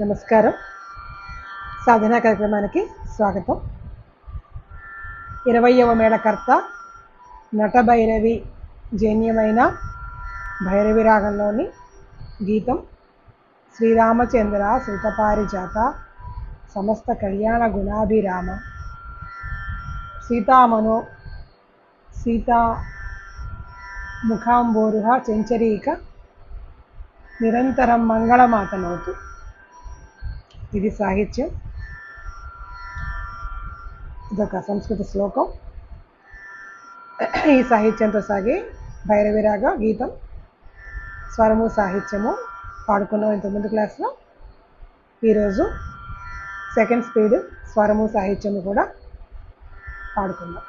నమస్కారం. సాధనా కార్యక్రమానికి స్వాగతం. ఇరవయవ మేళకర్త నటభైరవి జైన్యమైన భైరవి రాగంలోని గీతం శ్రీరామచంద్ర సీతపారిజాత సమస్త కళ్యాణ గుణాభిరామ. సీతామనో సీతా ముఖాంబోరుహ చెంచరీక నిరంతరం మంగళమాతనవుతూ ఇది సాహిత్యం. ఇదొక సంస్కృత శ్లోకం. ఈ సాహిత్యంతో సాగే భైరవిరాగ గీతం. స్వరము సాహిత్యము పాడుకున్నాం ఇంతకుముందు క్లాస్లో. ఈరోజు సెకండ్ స్పీడ్ స్వరము సాహిత్యము కూడా పాడుకుందాం.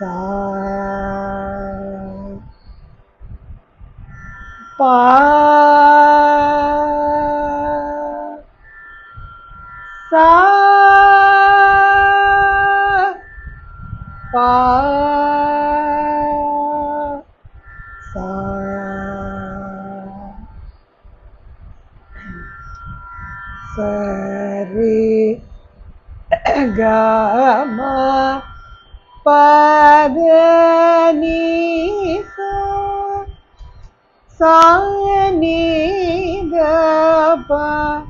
సా పా సా పా సా సరి గమ పదని సాని గప మగరి సా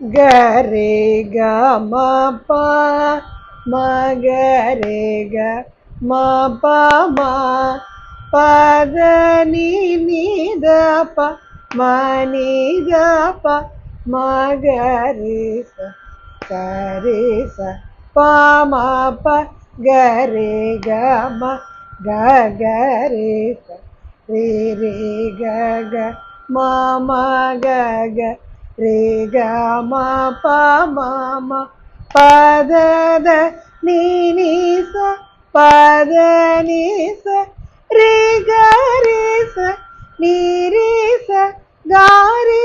గరే గ మ ప మ గరే గ మ ప మ పద ని ని ద ప మ ని ద ప మ గరి స సరి స ప మ ప గరే గ మ గ గరే స రే రే గ గ మ మ గ గ రే గ మ ప మ మ పద ద ని ని స పద ని స రే గ రే స ని రే స గ రే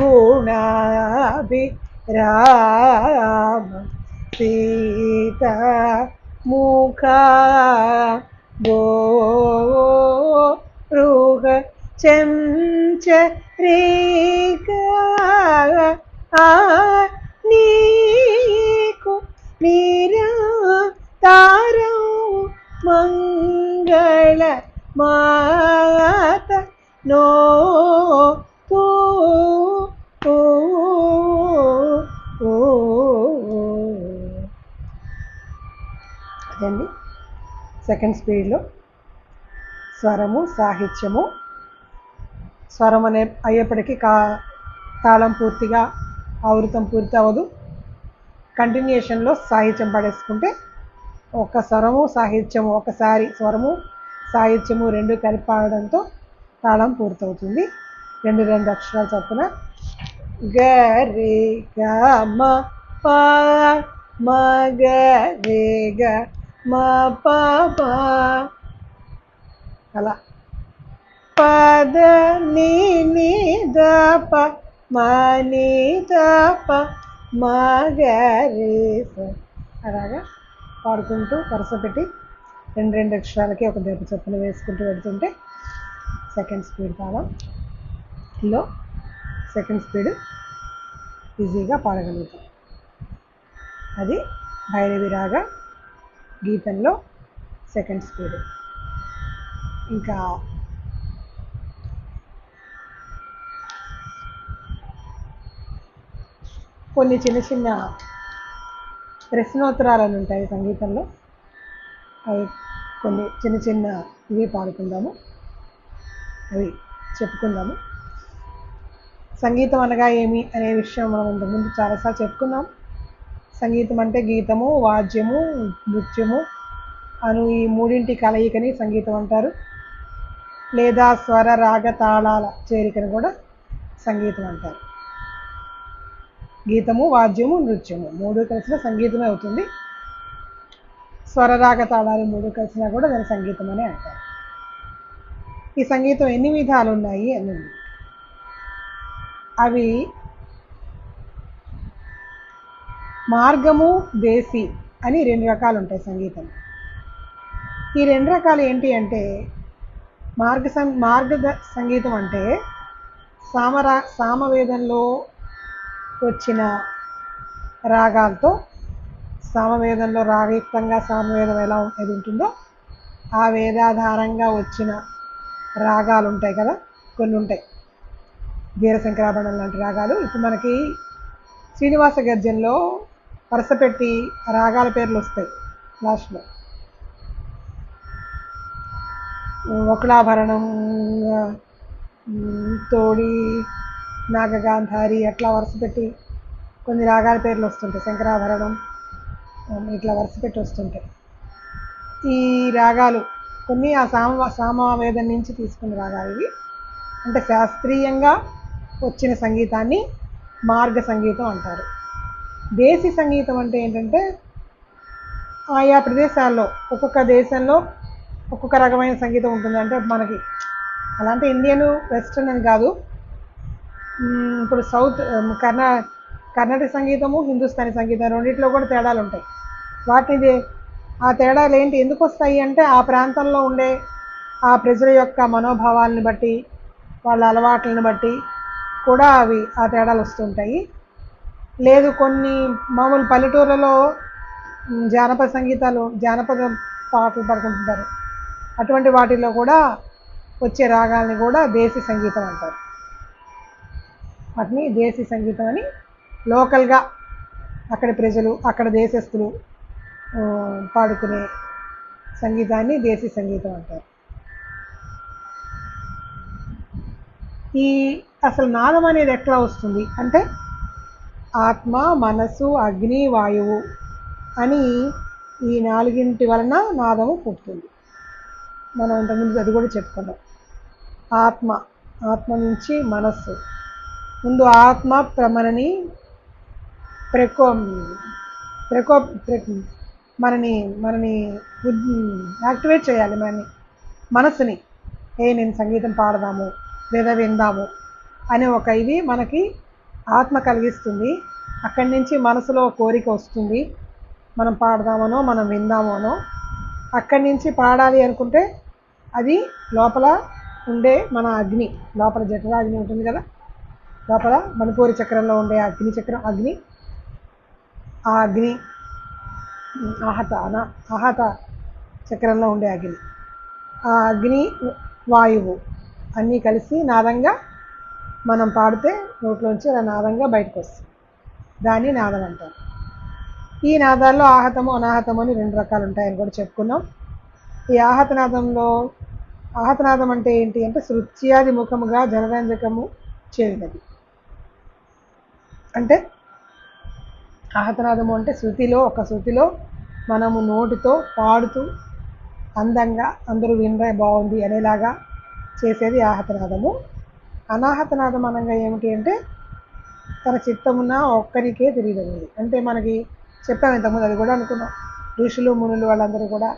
స పద మ ప గ గ రే స శ్రీరామ చంద్ర శ్రీతప హరిజాత సమాస్త సెకండ్ స్పీడ్లో స్వరము సాహిత్యము. స్వరం అనే అయ్యేప్పటికీ కా తాళం పూర్తిగా ఆవృతం పూర్తి అవ్వదు కంటిన్యూషన్లో సాహిత్యం పడేసుకుంటే ఒక స్వరము సాహిత్యము ఒకసారి స్వరము సాహిత్యము రెండు కలిపి పాడడంతో తాళం పూర్తవుతుంది. రెండు రెండు అక్షరాలు చొప్పున. గరి గ మ ప మ గ రే గ మ పాప అలా. పద ని దాప మా ప మ ని ద రే అలాగా పాడుకుంటూ వరుస పెట్టి రెండు రెండు అక్షరాలకి ఒక దేపు చొప్పున వేసుకుంటూ వెళ్తుంటే సెకండ్ స్పీడ్లో సెకండ్ స్పీడ్ ఈజీగా పాడగలుగుతాం. అది భైరవి రాగా గీతంలో సెకండ్ స్పీడ్. ఇంకా కొన్ని చిన్న చిన్న ప్రశ్నోత్తరాలు ఉంటాయి సంగీతంలో. అవి కొన్ని చిన్న చిన్న ఇవి పాడుకుందాము. అవి చెప్పుకుందాము. సంగీతం అనగా ఏమి అనే విషయం మనం ఇంతకుముందు చాలాసార్లు చెప్పుకున్నాం. సంగీతం అంటే గీతము వాద్యము నృత్యము అను ఈ మూడింటి కలయికని సంగీతం అంటారు. లేదా స్వర రాగ తాళాల చేరికని కూడా సంగీతం అంటారు. గీతము వాద్యము నృత్యము మూడు కలిసిన సంగీతమే అవుతుంది. స్వర రాగ తాళాలు మూడు కలిసినా కూడా దాని సంగీతం అనే అంటారు. ఈ సంగీతం ఎన్ని విధాలు ఉన్నాయి అని అవి మార్గము దేశీ అని రెండు రకాలు ఉంటాయి సంగీతం. ఈ రెండు రకాలు ఏంటి అంటే మార్గ సం మార్గ సంగీతం అంటే సామరా సామవేదంలో వచ్చిన రాగాలతో సామవేదంలో రాగయుక్తంగా సామవేదం ఎలా ఏది ఉంటుందో ఆ వేదాధారంగా వచ్చిన రాగాలు ఉంటాయి కదా కొన్ని ఉంటాయి వీరశంకరాభరణం లాంటి రాగాలు. ఇప్పుడు మనకి శ్రీనివాస గర్జన్లో వరుస పెట్టి రాగాల పేర్లు వస్తాయి లాస్ట్లో. ఒకలాభరణం తోడి నాగగాంధారి అట్లా వరుస పెట్టి కొన్ని రాగాల పేర్లు వస్తుంటాయి. శంకరాభరణం ఇట్లా వరుస పెట్టి వస్తుంటాయి. ఈ రాగాలు కొన్ని ఆ సామ సామవేదం నుంచి తీసుకున్న రాగాలు ఇవి. అంటే శాస్త్రీయంగా వచ్చిన సంగీతాన్ని మార్గ సంగీతం అంటారు. దేశీ సంగీతం అంటే ఏంటంటే ఆయా ప్రదేశాల్లో ఒక్కొక్క దేశంలో ఒక్కొక్క రకమైన సంగీతం ఉంటుంది. అంటే మనకి అలాంటి ఇండియన్ వెస్ట్రన్ అని కాదు. ఇప్పుడు సౌత్ కర్ణా కర్ణాటక సంగీతము హిందుస్థానీ సంగీతం రెండింటిలో కూడా తేడాలు ఉంటాయి. వాటిని ఆ తేడాలు ఏంటి ఎందుకు వస్తాయి అంటే ఆ ప్రాంతంలో ఉండే ఆ ప్రజల యొక్క మనోభావాలను బట్టి వాళ్ళ అలవాట్లను బట్టి కూడా అవి ఆ తేడాలు వస్తుంటాయి. లేదు కొన్ని మామూలు పల్లెటూర్లలో జానపద సంగీతాలు జానపద పాటలు పాడుకుంటుంటారు. అటువంటి వాటిల్లో కూడా వచ్చే రాగాల్ని కూడా దేశీ సంగీతం అంటారు. వాటిని దేశీ సంగీతం అని లోకల్గా అక్కడి ప్రజలు అక్కడ దేశస్తులు పాడుకునే సంగీతాన్ని దేశీ సంగీతం అంటారు. ఈ అసలు నాదం అనేది ఎట్లా వస్తుంది అంటే ఆత్మ మనసు అగ్ని వాయువు అని ఈ నాలుగింటి వలన నాదము పుట్టింది మనం ఇంతకుముందు అది కూడా చెప్పుకున్నాం. ఆత్మ ఆత్మ నుంచి మనస్సు. ముందు ఆత్మ ప్ర- మనని ప్రకో ప్రకో ప్ర- మనని మనని యాక్టివేట్ చేయాలి మనని మనసుని ఏ నేను సంగీతం పాడదాము లేదా విందాము అనే ఒక ఇది మనకి ఆత్మ కలిగిస్తుంది. అక్కడి నుంచి మనసులో కోరిక వస్తుంది. మనం పాడదామనో మనం విందామనో. అక్కడి నుంచి పాడాలి అనుకుంటే అది లోపల ఉండే మన అగ్ని. లోపల జఠరాగ్ని ఉంటుంది కదా? లోపల మణిపూరి చక్రంలో ఉండే అగ్ని చక్రం అగ్ని. ఆ అగ్ని ఆహత అన ఆహత చక్రంలో ఉండే అగ్ని. ఆ అగ్ని వాయువు అన్నీ కలిసి నాదంగా మనం పాడితే నోట్లోంచి అలా నాదంగా బయటకు వస్తుంది దాన్ని నాదం అంటారు. ఈ నాదాల్లో ఆహతము అనాహతము అని రెండు రకాలు ఉంటాయని కూడా చెప్పుకున్నాం. ఈ ఆహతనాదంలో ఆహతనాదం అంటే ఏంటి అంటే శృత్యాది ముఖముగా జనరంజకము చేరినది అంటే ఆహతనాదము అంటే శృతిలో ఒక శృతిలో మనము నోటితో పాడుతూ అందంగా అందరూ వినరే బాగుంది అనేలాగా చేసేది ఆహతనాదము అనాహతనాదం అనగా ఏమిటి అంటే తన చిత్తమున్న ఒక్కరికే తెలియదు అంటే మనకి చెప్పాము ఇంతకుముందు అది కూడా అనుకున్నాం. ఋషులు మునులు వాళ్ళందరూ కూడా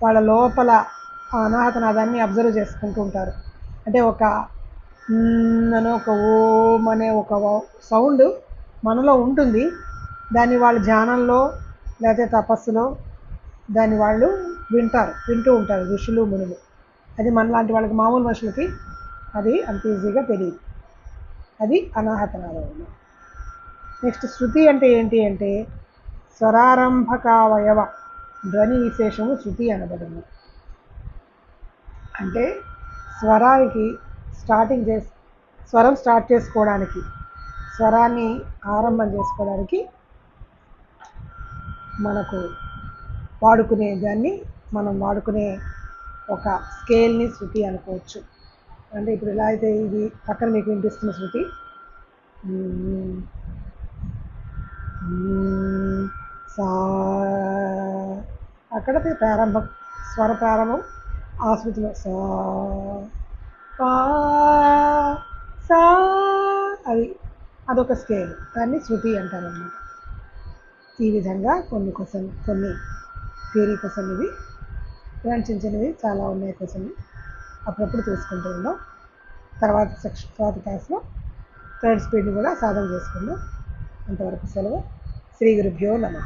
వాళ్ళ లోపల ఆ అనాహతనాదాన్ని అబ్జర్వ్ చేసుకుంటూ ఉంటారు. అంటే ఒక అనే ఒక ఓం అనే ఒక సౌండ్ మనలో ఉంటుంది. దాన్ని వాళ్ళ ధ్యానంలో లేకపోతే తపస్సులో దాన్ని వాళ్ళు వింటారు వింటూ ఉంటారు ఋషులు మునులు. అది మనలాంటి వాళ్ళకి మామూలు మనుషులకి అది అంత ఈజీగా తెలియదు అది అనాహతనాదం నెక్స్ట్ శృతి అంటే ఏంటి అంటే స్వరారంభకావయవ ధ్వని విశేషము శృతి అనబడింది. అంటే స్వరానికి స్టార్టింగ్ చేసి స్వరం స్టార్ట్ చేసుకోవడానికి స్వరాన్ని ఆరంభం చేసుకోవడానికి మనకు వాడుకునే దాన్ని మనం వాడుకునే ఒక స్కేల్ని శృతి అనుకోవచ్చు. అంటే ఇప్పుడు ఎలా అయితే ఇది పక్కన మీకు వినిపిస్తున్న శృతి? సా అక్కడ ప్రారంభం స్వర ప్రారంభం ఆశృతిలో సా పా సా అది అదొక స్కేల్ దాన్ని శృతి అంటారన్నమాట. ఈ విధంగా కొన్ని క్వశ్చన్ కొన్ని థియరీ క్వశ్చన్ ఇవి. ఇలాంటి చిన్న చిన్నవి చాలా ఉన్నాయి క్వశ్చన్ అప్పుడప్పుడు చూసుకుంటూ ఉందాం తర్వాత సెక్షన్ తర్వాత క్లాస్లో థర్డ్ స్పీడ్ని కూడా సాధన చేసుకుందాం. అంతవరకు సెలవు. శ్రీ గురుభ్యో నమ.